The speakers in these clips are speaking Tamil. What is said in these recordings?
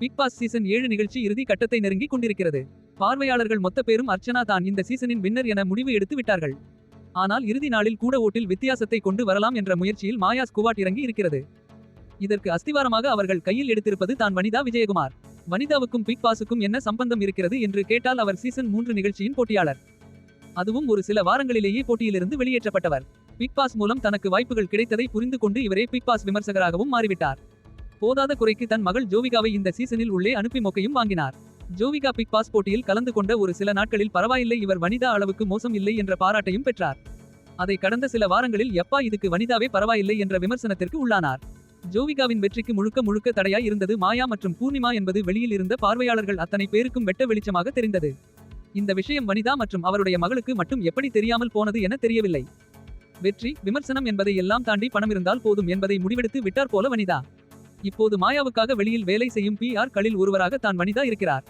பிக் பாஸ் சீசன் ஏழு நிகழ்ச்சி இறுதி கட்டத்தை நெருங்கி கொண்டிருக்கிறது. பார்வையாளர்கள் மொத்த பேரும் அர்ச்சனா தான் இந்த சீசனின் வின்னர் என முடிவு எடுத்து விட்டார்கள். ஆனால் இறுதி நாளில் கூட ஓட்டில் வித்தியாசத்தை கொண்டு வரலாம் என்ற முயற்சியில் மாயா ஸ்குவாட் இறங்கி இருக்கிறது. இதற்கு அஸ்திவாரமாக அவர்கள் கையில் எடுத்திருப்பது தான் வனிதா விஜயகுமார். வனிதாவுக்கும் பிக் பாஸுக்கும் என்ன சம்பந்தம் இருக்கிறது என்று கேட்டால் அவர் சீசன் மூன்று நிகழ்ச்சியின் போட்டியாளர். அதுவும் ஒரு சில வாரங்களிலேயே போட்டியிலிருந்து வெளியேற்றப்பட்டவர். பிக் பாஸ் மூலம் தனக்கு வாய்ப்புகள் கிடைத்ததை புரிந்து கொண்டு இவரே பிக் பாஸ் விமர்சகராகவும் மாறிவிட்டார். போதாத குறைக்கு தன் மகள் ஜோவிகாவை இந்த சீசனில் உள்ளே அனுப்பி மொக்கையும் வாங்கினார். ஜோவிகா பிக் பாஸ் போட்டியில் கலந்து கொண்ட ஒரு சில நாட்களில் பரவாயில்லை இவர் வனிதா அளவுக்கு மோசம் இல்லை என்ற பாராட்டையும் பெற்றார். அதை கடந்த சில வாரங்களில் எப்பா இதுக்கு வனிதாவே பரவாயில்லை என்ற விமர்சனத்திற்கு உள்ளானார். ஜோவிகாவின் வெற்றிக்கு முழுக்க முழுக்க தடையாய் இருந்தது மாயா மற்றும் பூர்ணிமா என்பது வெளியில் இருந்த பார்வையாளர்கள் அத்தனை பேருக்கும் வெட்ட வெளிச்சமாக தெரிந்தது. இந்த விஷயம் வனிதா மற்றும் அவருடைய மகளுக்கு மட்டும் எப்படி தெரியாமல் போனது என தெரியவில்லை. வெற்றி விமர்சனம் என்பதை எல்லாம் தாண்டி பணம் இருந்தால் போதும் என்பதை முடிவெடுத்து விட்டார் போல வனிதா. இப்போது மாயாவுக்காக வெளியில் வேலை செய்யும் பி ஆர் களில் ஒருவராக தான் வனிதா இருக்கிறார்.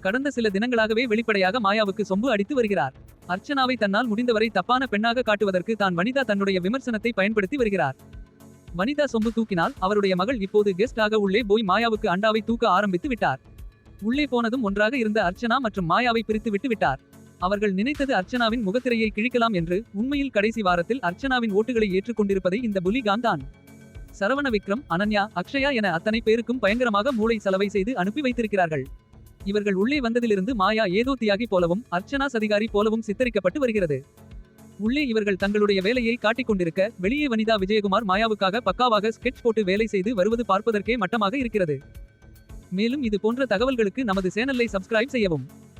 கடந்த சில தினங்களாகவே வெளிப்படையாக மாயாவுக்கு சொம்பு அடித்து வருகிறார். அர்ச்சனாவை தன்னால் முடிந்தவரை தப்பான பெண்ணாக காட்டுவதற்கு தான் வனிதா தன்னுடைய விமர்சனத்தை பயன்படுத்தி வருகிறார். வனிதா சொம்பு தூக்கினால் அவருடைய மகள் இப்போது கெஸ்ட் ஆக உள்ளே போய் மாயாவுக்கு அண்டாவை தூக்க ஆரம்பித்து விட்டார். உள்ளே போனதும் ஒன்றாக இருந்த அர்ச்சனா மற்றும் மாயாவை பிரித்து விட்டு விட்டார். அவர்கள் நினைத்தது அர்ச்சனாவின் முகத்திரையை கிழிக்கலாம் என்று உண்மையில் கடைசி வாரத்தில் அர்ச்சனாவின் ஓட்டுகளை ஏற்றுக்கொண்டிருப்பதை இந்த புலிகான் தான். சரவண விக்ரம் அனன்யா அக்ஷயா என அத்தனை பேருக்கும் பயங்கரமாக மூளை செலவை செய்து அனுப்பி வைத்திருக்கிறார்கள். இவர்கள் உள்ளே வந்ததிலிருந்து மாயா ஏதோ தியாகி போலவும் அர்ச்சனா சதிகாரி போலவும் சித்தரிக்கப்பட்டு வருகிறது. உள்ளே இவர்கள் தங்களுடைய வேலையை காட்டிக் கொண்டிருக்க வெளியே வனிதா விஜயகுமார் மாயாவுக்காக பக்காவாக ஸ்கெட்ச் போட்டு வேலை செய்து வருவது பார்ப்பதற்கே மட்டமாக இருக்கிறது. மேலும் இது போன்ற தகவல்களுக்கு நமது சேனலை சப்ஸ்கிரைப் செய்யவும்.